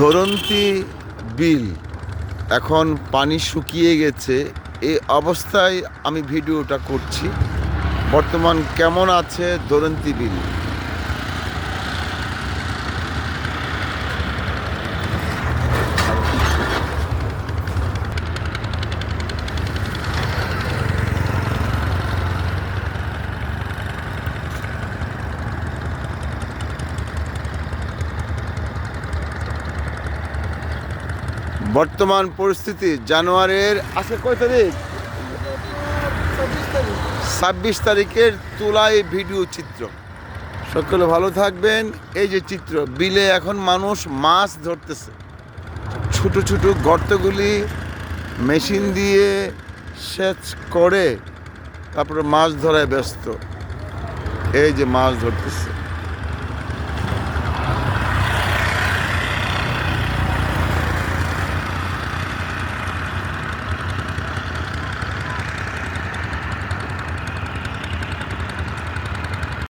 ধরন্তী বিল। এখন পানি শুকিয়ে গেছে। এই অবস্থায় আমি ভিডিওটা করছি। বর্তমান কেমন আছে ধরন্তি বিল? বর্তমান পরিস্থিতি জানুয়ারির, আজকে কয় তারিখ? ছাব্বিশ তারিখের তুলাই ভিডিও চিত্র। সকলে ভালো থাকবেন। এই যে চিত্র, বিলে এখন মানুষ মাছ ধরতেছে। ছোট ছোট গর্তগুলি মেশিন দিয়ে সেচ করে তারপরে মাছ ধরায় ব্যস্ত। এই যে মাছ ধরতেছে।